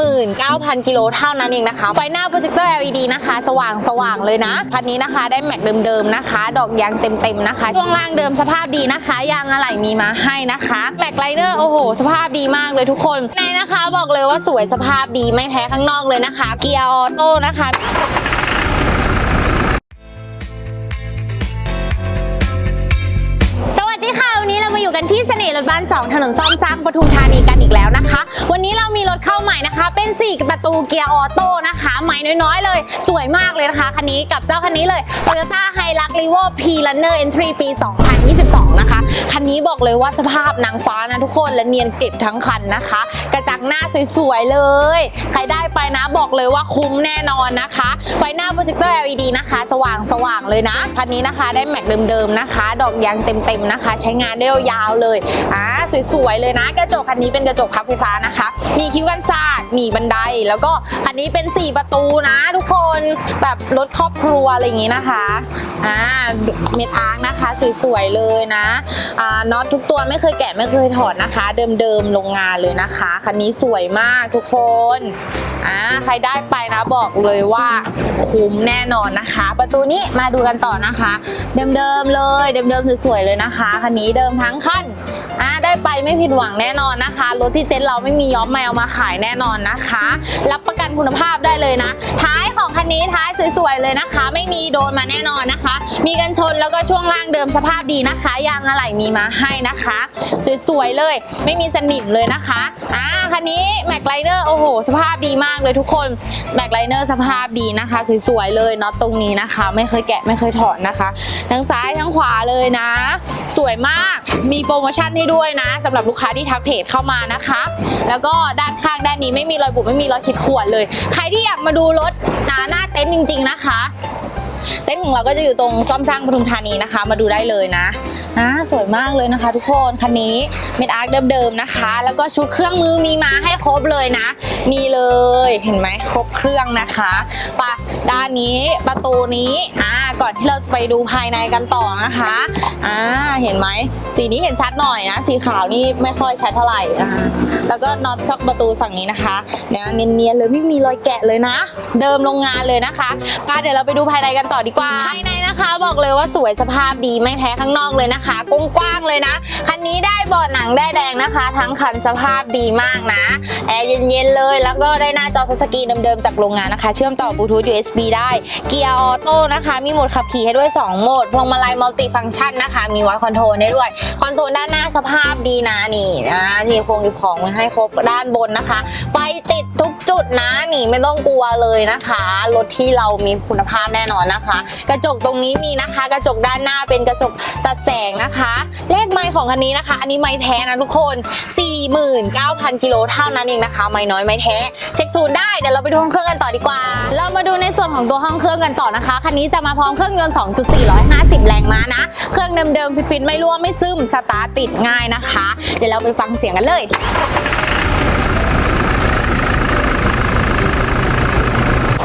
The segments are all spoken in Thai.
49,000 กิโลเท่านั้นเองนะคะ ไฟหน้าโปรเจคเตอร์ LED นะคะ สว่างสว่างเลยนะคันนี้นะคะได้แม็กเดิมๆนะคะ ดอกยางเต็มๆนะคะ ช่วงล่างเดิมสภาพดีนะคะ ยางอะไหล่มีมาให้นะคะแม็กไลเนอร์โอ้โห สภาพดีมากเลยทุกคนในนะคะ บอกเลยว่าสวยสภาพดีไม่แพ้ข้างนอกเลยนะคะ เกียร์ออโต้นะคะ มาอยู่กันที่เสน่ห์รถบ้าน 2 ถนนซ่อมสร้างปทุมธานีกันอีกแล้วนะคะ วันนี้เรามีรถเข้าใหม่นะคะ เป็น 4 ประตูเกียร์ออโต้นะคะ ใหม่น้อยๆ เลย สวยมากเลยนะคะ คันนี้กับเจ้าคันนี้เลย Toyota Hilux Revo P Runner Entry ปี 2 2022 นะคะ คันนี้บอกเลยว่าสภาพนางฟ้านะทุกคนและเนียนเกริบทั้งคันนะคะ กระจังหน้าสวยๆเลย ใครได้ไปนะบอกเลยว่าคุ้มแน่นอนนะคะ ไฟหน้าโปรเจคเตอร์ LED นะคะ สว่างสว่างๆเลยนะ คันนี้นะคะได้แม็กเดิมๆนะคะ ดอกยางเต็มๆนะคะ ใช้งานได้ยาวเลยอ่าสวยๆเลยนะ กระจกคันนี้เป็นกระจกพับไฟฟ้านะคะ มีคิ้วกันศาสตร์มีบันไดแล้วก็คันนี้เป็น 4 ประตูนะ ทุกคนแบบรถครอบครัวอะไรอย่างงี้นะคะอ่าเมทอาร์คนะคะ สวยๆเลยนะอ่าน็อตทุกตัวไม่เคยแกะไม่เคยถอดนะคะ เดิมๆโรงงานเลยนะคะ คันนี้สวยมากทุกคนอ่าใครได้ไปนะบอกเลยว่าคุ้มแน่นอนนะคะ ประตูนี้มาดูกันต่อนะคะ เดิมๆเลย เดิมๆสวยๆเลยนะคะคันนี้เดิมทั้งคันอ่า ไม่ผิดหวังแน่นอนนะคะ รถที่เต็นท์เราไม่มีย้อมแมวมาขายแน่นอนนะคะ รับประกันคุณภาพได้เลยนะ ท้ายของคันนี้ท้ายสวยๆเลยนะคะ ไม่มีโดนมาแน่นอนนะคะ มีกันชนแล้วก็ช่วงล่างเดิมสภาพดีนะคะ ยางอะไหล่มีมาให้นะคะ สวยๆเลย ไม่มีสนิมเลยนะคะอ่า นนี้แม็กไลเนอร์โอ้โห สภาพดีมากเลยทุกคนแม็กไลเนอร์สภาพดีนะคะ สวยๆเลยน็อตตรงนี้นะคะ ไม่เคยแกะไม่เคยถอดนะคะ ทั้งซ้ายทั้งขวาเลยนะ สวยมากมีโปรโมชั่นให้ด้วยนะสำหรับลูกค้าที่ทักเพจเข้ามานะคะ แล้วก็ด้านข้างด้านนี้ไม่มีรอยบุบไม่มีรอยขีดข่วนเลย ใครที่อยากมาดูรถหนาหน้าเต็นท์จริง ๆนะคะ เต็นท์ของเราก็จะอยู่ตรงซ่อมสร้างปทุมธานีนะคะ มาดูได้เลยนะ นะสวยมากเลยนะคะทุกคนคันนี้เมดอาร์คเดิมๆนะคะ แล้วก็ชุดเครื่องมือมีมาให้ครบเลยนะนี่เลยเห็นไหมครบเครื่องนะคะปะด้านนี้ประตูนี้อ่าก่อนที่เราจะไปดูภายในกันต่อนะคะอ่าเห็นไหมสีนี้เห็นชัดหน่อยนะ สีขาวนี่ไม่ค่อยชัดเท่าไหร่อ่าแล้วก็น็อตซักประตูฝั่งนี้นะคะเนี่ยเนียนๆเลยไม่มีรอยแกะเลยนะ เดิมโรงงานเลยนะคะไปเดี๋ยวเราไปดูภายในกันต่อดีกว่าภายใน นะคะ บอกเลยว่าสวยสภาพดีไม่แพ้ข้างนอกเลยนะคะกว้างๆเลยนะ คันนี้ได้เบาะหนังได้แดงนะคะ ทั้งคันสภาพดีมากนะแอร์เย็นๆเลย แล้วก็ได้หน้าจอทัชสกรีนเดิมๆจากโรงงานนะคะ เชื่อมต่อบลูทูธ USB ได้ เกียร์ออโต้นะคะ มีโหมดขับขี่ให้ด้วย 2 โหมด พวงมาลัยมัลติฟังก์ชันนะคะ มีไวคอนโทรลได้ด้วย คอนโซลด้านหน้าสภาพดีนะนี่นะที่โครงหยิบของมาให้ครบด้านบนนะคะ ไฟติด ทุกจุดนะนี่ไม่ต้องกลัวเลยนะคะรถที่เรามีคุณภาพแน่นอนนะคะ กระจกตรงนี้มีนะคะ กระจกด้านหน้าเป็นกระจกตัดแสงนะคะ เลขไมล์ของคันนี้นะคะ อันนี้ไมล์แท้นะทุกคน 49,000กิโลเท่านั้นเองนะคะ ไมล์น้อยไมล์แท้ เช็คศูนย์ได้เดี๋ยวเราไปดูห้องเครื่องกันต่อดีกว่า เรามาดูในส่วนของตัวห้องเครื่องกันต่อนะคะคันนี้จะมาพร้อมเครื่องยนต์ 2.450 แรงม้านะ เครื่องเดิมๆฟิตๆไม่รั่วไม่ซึมสตาร์ติดง่ายนะคะ เดี๋ยวเราไปฟังเสียงกันเลย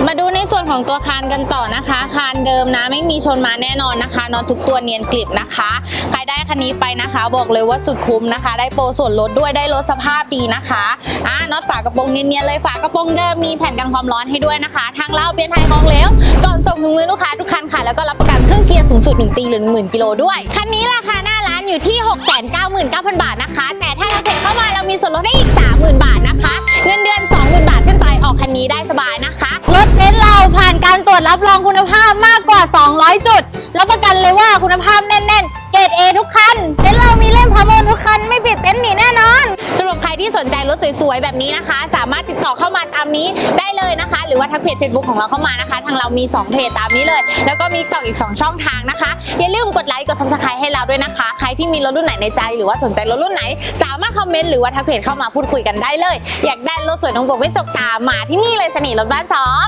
มาดูในส่วนของตัวคานกันต่อนะคะ คานเดิมนะไม่มีชนมาแน่นอนนะคะน็อตทุกตัวเนียนกริบนะคะ ใครได้คันนี้ไปนะคะ บอกเลยว่าสุดคุ้มนะคะ ได้โปรส่วนลดด้วยได้ลดสภาพดีนะคะอ่าน็อตฝากระโปรงเนียนๆเลยฝากระโปรงเดิมมีแผ่นกันความร้อนให้ด้วยนะคะ ทางเล่าเบียนไทยของเหลวก่อนส่งถึงมือลูกค้าทุกคันค่ะ แล้วก็รับประกันเครื่องเกียร์สูงสุด 1 ปีหรือ10,000กิโลด้วยคันนี้ราคาหน้าร้านอยู่ที่ 699,000 บาทนะคะ แต่ถ้าเราเพจเข้ามาเรามีส่วนลดให้อีก 30,000 บาทนะคะเงิน การตรวจรับรองคุณภาพมากกว่า 200 จุด รับประกันเลยว่าคุณภาพแน่นๆ เกรด A ทุกคันเป็นเรา รถสวยๆ แบบนี้นะคะ สามารถติดต่อเข้ามาตามนี้ได้เลยนะคะ หรือว่าทักเพจ Facebook ของเราเข้ามานะคะ ทางเรามี 2 เพจตามนี้เลย แล้วก็มีต่ออีก 2 ช่องทางนะคะ อย่าลืมกดไลค์กด subscribe ให้เราด้วยนะคะ ใครที่มีรถรุ่นไหนในใจ หรือว่าสนใจรถรุ่นไหน สามารถคอมเมนต์หรือว่าทักเพจเข้ามาพูดคุยกันได้เลย อยากได้รถสวยน้องโบกไม่จบตามาที่นี่เลยสน่ห์รถบ้านสอง